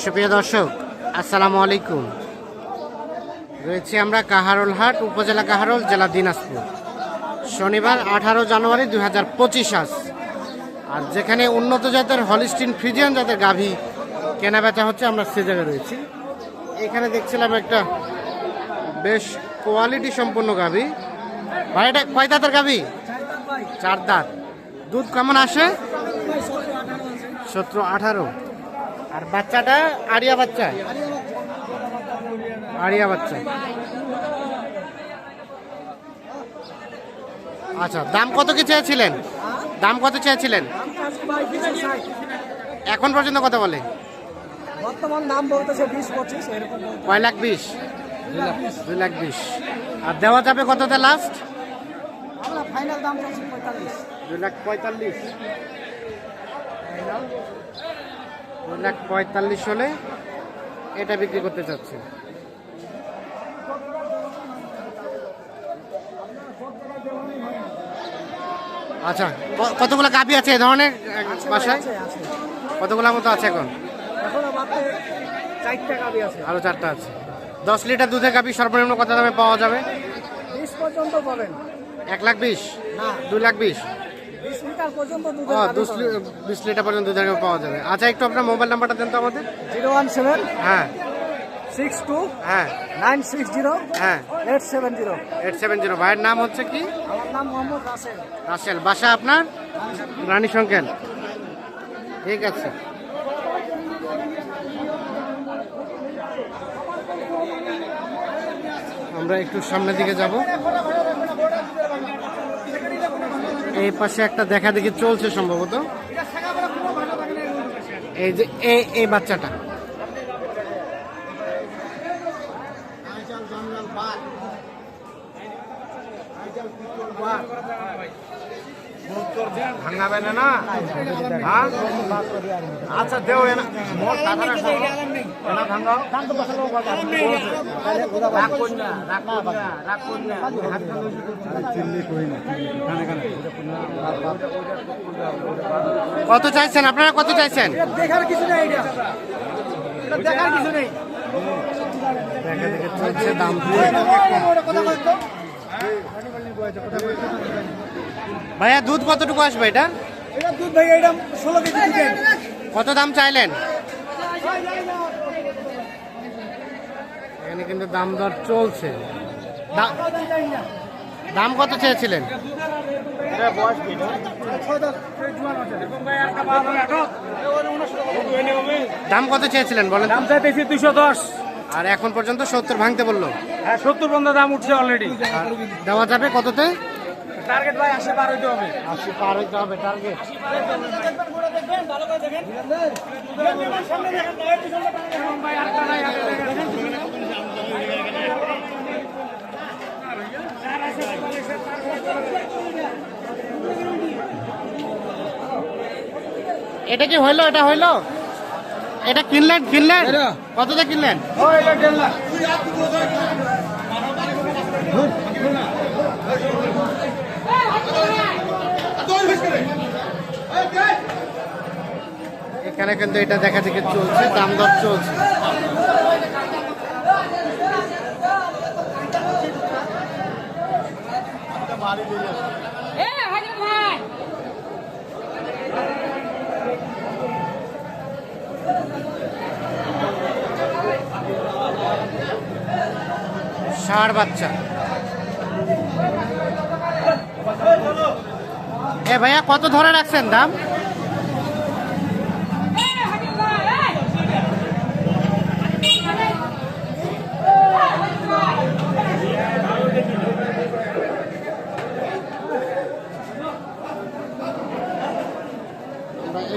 সুপ্রিয় দর্শক আসসালামু আলাইকুম। রয়েছি আমরা কাহারোল হাট উপজেলা কাহারোল জেলা দিনাজপুর। শনিবার আঠারো জানুয়ারি দুই হাজার পঁচিশ আজ। আর যেখানে উন্নত জাতের হলিস্টিন ফ্রিজিয়ান জাতের গাভী কেনা বেচা হচ্ছে আমরা সে জায়গায় রয়েছি। এখানে দেখছিলাম একটা বেশ কোয়ালিটি সম্পন্ন গাভী। ভাই এটা কয় দাঁতের গাভী? চার দাঁত। দুধ কেমন আসে? সতেরো আঠারো। আর বাচ্চাটা আরিয়া বাচ্চা? আরিয়া বাচ্চা। আচ্ছা দাম কত কি চেয়েছিলেন? দাম কত চেয়েছিলেন? এখন পর্যন্ত কত বলে? বর্তমান দাম বলতেছে বিশ পঁচিশ এরকম কয় লাখ বিশ? দুই লাখ বিশ। আর দেওয়া যাবে কততে লাস্ট ফাইনাল দাম পঁয়তাল্লিশ। দুই লাখ পঁয়তাল্লিশ। দুই লাখ পঁয়তাল্লিশ হলে এটা বিক্রি করতে চাচ্ছে। আচ্ছা কতগুলো গাভি আছে এই ধরনের বাসায়? কতগুলো মতো আছে এখন? আরও চারটা আছে। দশ লিটার দুধের গাভি সর্বনিম্ন কত দামে পাওয়া যাবে? এক লাখ বিশ? দুই লাখ বিশ? বিশ লিটার পর্যন্ত ও দুধের গাভী দুশ পাবেন। লি- বিশ লিটার পর্যন্ত দুধের গাভি পাওয়া যাবে। আচ্ছা একটু আপনার মোবাইল নাম্বারটা দেন তো আমাদের। জিরো ওয়ান সেভেন হ্যাঁ। সিক্স টু হ্যাঁ। নাইন সিক্স জিরো হ্যাঁ। Eight seven zero. Eight seven zero. ভাইয়ের নাম হচ্ছে কি? আমার নাম মোহাম্মদ রাসেল। রাসেল। বাসা আপনার? রানী সংকেল ঠিক আছে। আমরা একটু সামনের দিকে যাব। এই পাশে একটা দেখা দেখি চলছে সম্ভবত। এই যে এই এই বাচ্চাটা। ভাঙাবে না না? হ্যাঁ আচ্ছা দেও এনা। মোর টাকাটা কত চাইছেন? আপনারা কত চাইছেন? দেখার কিছু নেই দেখার কিছু নেই। দাম ভাইয়া দুধ কতটুকু আসবে এটা? এটা দুধ ভাই এটা ষোলো কেজি কত দাম চাইলেন? এখানে কিন্তু দাম দর চলছে দাম কত চেয়েছিলেন দাম কত চেয়েছিলেন বলেন? দাম চাইতেছি দুইশো দশ আর এখন পর্যন্ত সত্তর ভাঙতে বলল হ্যাঁ সত্তর পর্যন্ত দাম উঠছে অলরেডি দেওয়া যাবে কততে টার্গেট ভাই আসে পার হইতে হবে আশি পার হইতে হবে টার্গেট এটা কি হইল? এটা হইল? এটা কিনলেন কিনলেন? কততে কিনলেন? এখানে কিন্তু এটা দেখা থেকে চলছে দাম দর চলছে। ভাই। ষাঁড় বাচ্চা। এ ভাইয়া, কত ধরে রাখছেন দাম?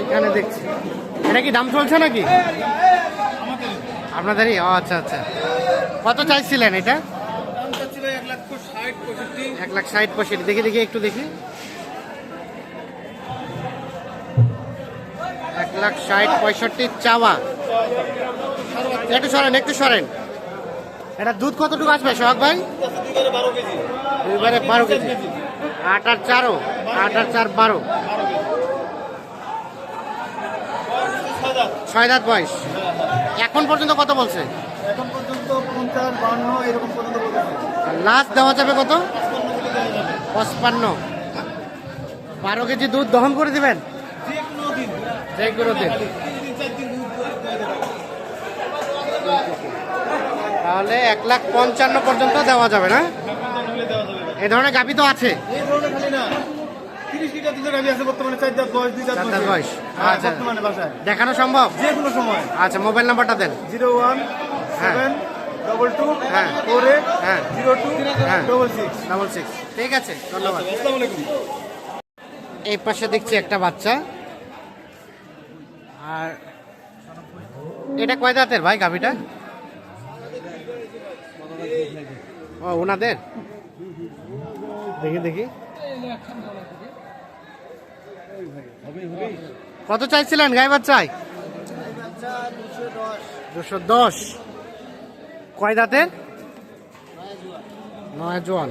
এখানে দেখছি। এটা কি দাম চলছে নাকি? আপনাদেরই? আচ্ছা আচ্ছা। কত চাইছিলেন এটা? এক লাখ ষাট পঁয়ষট্টি। দেখি দেখি একটু দেখি। এক লাখ ষাট পঁয়ষট্টি চাওয়া। একটু সরেন একটু সরেন। এটা দুধ কতটুকু আসবে সোহাগ ভাই? দুইবারে বারো কেজি। আট আর চারও আট আর চার বারো। ছয় দাঁত বয়স। এখন পর্যন্ত কত বলছে? এখন পর্যন্ত পঞ্চাশ বান্ন এরকম পর্যন্ত বলেছে। লাস্ট দেওয়া যাবে কত? পঁচপান্ন। বারো কেজি দুধ দহন করে দিবেন? যে কোনো দিন। তাহলে এক লাখ পঞ্চান্ন পর্যন্ত দেওয়া যাবে না? এই ধরনের গাভি তো আছে। হ্যাঁ, আচ্ছা। দেখানো সম্ভব? যে কোনো সময়। আচ্ছা মোবাইল নাম্বারটা দেন। জিরো ওয়ান হ্যাঁ। ডবল টু হ্যাঁ। ফোর এইট হ্যাঁ। জিরো টু হ্যাঁ। ডবল সিক্স ডাবল সিক্স ঠিক আছে ধন্যবাদ। এই পাশে দেখছি একটা বাচ্চা। আর এটা কয় দাঁতের ভাই গাভিটা? ও ওনাদের? দেখি দেখি। কত চাইছিলেন গাই বাচ্চায়? দুশো দশ। কয় দাঁতের? নয় জোয়ান।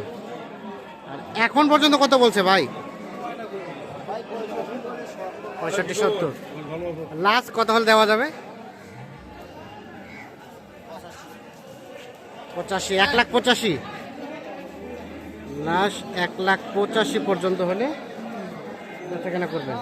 আর এখন পর্যন্ত কত বলছে ভাই? পঁয়ষট্টি সত্তর। লাস্ট কত হল দেওয়া যাবে? পঁচাশি এক লাখ পঁচাশি। লাস্ট এক লাখ পঁচাশি পর্যন্ত হলে বেচাকেনা করবেন।